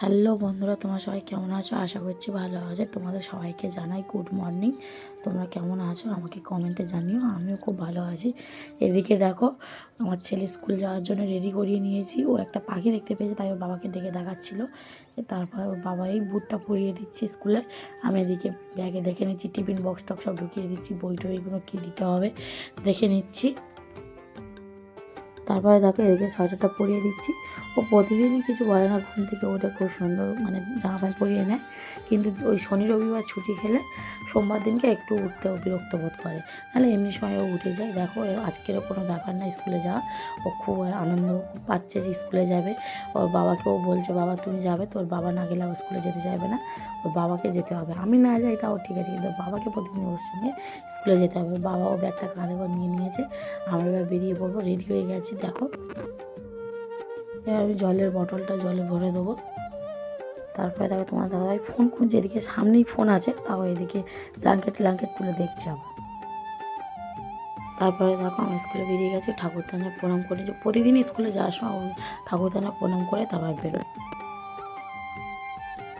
Hello বন্ধুরা, তোমরা সবাই কেমন আছো? আশা করছি ভালো আছো। তোমাদের সবাইকে জানাই গুড মর্নিং তোমরা কেমন আছো? আমাকে কমেন্টে জানিও, আমিও খুব ভালো আছি। এদিকে দেখো, আমার ছেলে স্কুল যাওয়ার জন্য রেডি করিয়ে নিয়েছি। ও একটা পাখি দেখতে পেয়েছে, তাই ওর বাবাকে ডেকে দেখাচ্ছিল। তারপর ওর বাবা এই বুটটা পরিয়ে দিচ্ছে স্কুলে আমি এদিকে ব্যাগে দেখে নিচ্ছি টিফিন বক্স টক্স সব ঢুকিয়ে দিচ্ছি, বই টইগুলো কী দিতে হবে, দেখে নিচ্ছি। তারপরে দেখো এদিকে সোয়েটারটা পরিয়ে দিচ্ছি। ও প্রতিদিনই কিছু বলে না, ঘুম থেকে ওঠে খুব সুন্দর মানে জামা প্যান্ট পরিয়ে নেয়। কিন্তু ওই শনি, রবিবার ছুটি খেলে সোমবার দিনকে একটু উঠতে বিরক্ত বোধ করে। নাহলে এমনি সময় ও উঠে যায়। দেখো আজকেরও কোনো ব্যাপার না স্কুলে যাওয়া। ও খুব আনন্দ পাচ্ছে যে স্কুলে যাবে। ওর বাবাকেও বলছে, বাবা, তুমি যাবে? তোর বাবা না গেলে আবার স্কুলে যেতে চাইবে না। ওর বাবাকে যেতে হবে। আমি না যাই তাও ঠিক আছে, কিন্তু বাবাকে প্রতিদিন ওর সঙ্গে স্কুলে যেতে হবে। বাবাও ব্যাগটা কাঁধে করে নিয়ে নিয়েছে। আমরা এবার বেরিয়ে পড়ব। রেডি হয়ে গেছি। দেখো। এবার আমি জলের বটলটা জলে ভরে দেবো। তারপরে দেখো তোমার দাদাভাই ফোন খুঁজছে, এদিকে সামনেই ফোন আছে। তাও এদিকে ব্ল্যাঙ্কেট ব্ল্যাঙ্কেট তুলে দেখছে আবার। তারপরে দেখো আমি স্কুলে বেরিয়ে গেছি ঠাকুরদানে প্রণাম করে যে প্রতিদিন স্কুলে যাওয়ার সময় ঠাকুরদানে প্রণাম করে তারপর বেরোয়।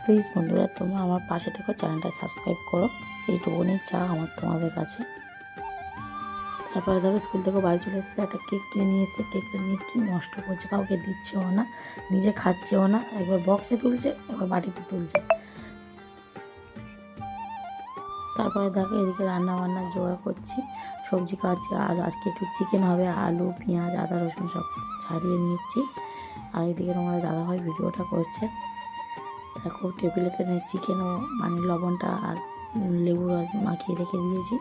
প্লিজ বন্ধুরা, তোমরা আমার পাশে থেকো চ্যানেলটা সাবস্ক্রাইব করো। এইটুকুনি চা আমার তোমাদের কাছে। তারপরে দেখো স্কুল থেকে বাড়ি চলে এসেছে, একটা কেক কিনে নিয়ে এসে কেকটা নিয়ে কী নষ্ট করছে, কাউকে দিচ্ছেও না, নিজে খাচ্ছেও না, একবার বক্সে তুলছে, একবার বাটিতে তুলছে। তারপরে দেখো এদিকে রান্না বান্না জোগাড় করছি, সবজি কাটছি, আর আজকে একটু চিকেন হবে, আলু, পেঁয়াজ, আদা, রসুন সব ছাড়িয়ে নিচ্ছি আর এদিকে তোমাদের দাদাভাই ভিডিওটা করছে। দেখো টেবিলেতে চিকেনও মানে লবণটা আর লেবু রস মাখিয়ে রেখে দিয়েছি।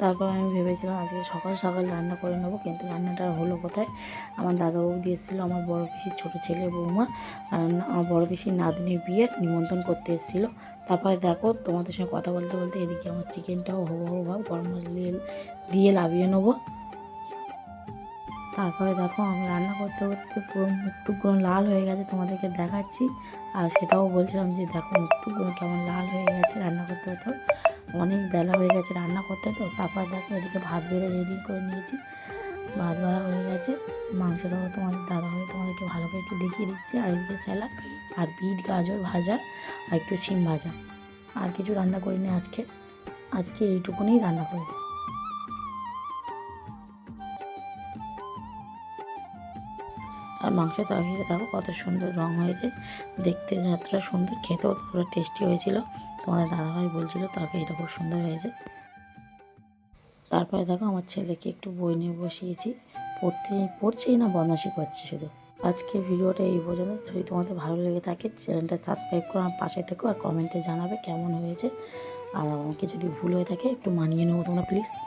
তারপর আমি ভেবেছিলাম আজকে সকাল সকাল রান্না করে নেব, কিন্তু রান্নাটা হলো কোথায়? আমার দাদাবাবু দিয়েছিলো আমার বড় পিসির ছোটো ছেলে বৌমা আমার বড় পিসির নাতনির বিয়ে নিমন্ত্রণ করতে এসেছিল। তারপরে দেখো, তোমাদের সঙ্গে কথা বলতে বলতে এদিকে আমার চিকেনটাও হব হব ভাব গরম মশলা দিয়ে দিয়ে লাভিয়ে নেব। তারপরে দেখো, আমি রান্না করতে করতে পুরো মুখটুকগুলো লাল হয়ে গেছে, তোমাদেরকে দেখাচ্ছি। আর সেটাও বলছিলাম যে, দেখো মুখটুকগুলো কেমন লাল হয়ে গেছে রান্না করতে করতে। অনেক বেলা হয়ে গেছে রান্না করতে তো, তারপর দেখো এদিকে ভাত বেড়ে রেডি করে নিয়েছি। ভাত বাড়া হয়ে গেছে মাংসটাও তোমাদের দাদা হয়ে তোমাদেরকে ভালো করে একটু দেখিয়ে দিচ্ছে। আর এদিকে স্যালাড আর বিট, গাজর ভাজা আর একটু সিম ভাজা। আর কিছু রান্না করিনি আজকে আজকে এইটুকুনি রান্না করেছি। আর মাংসের তরকারিটা দেখো কত সুন্দর রং হয়েছে। দেখতে যতটা সুন্দর, খেতেও পুরো টেস্টি হয়েছিল। তোমাদের দাদাভাই বলছিল তরকারিটা খুব সুন্দর হয়েছে। তারপরে দেখো আমার ছেলেকে একটু বই নিয়ে বসিয়েছি। পড়তে, পড়ছেই না, বদমাশি করছে শুধু। আজকে ভিডিওটা এই পর্যন্ত। যদি তোমাদের ভালো লেগে থাকে, চ্যানেলটা সাবস্ক্রাইব করে, আমার পাশে থেকো আর কমেন্টে জানাবে কেমন হয়েছে। আর আমাকে যদি ভুল হয়ে থাকে, একটু মানিয়ে নেব তোমরা প্লিজ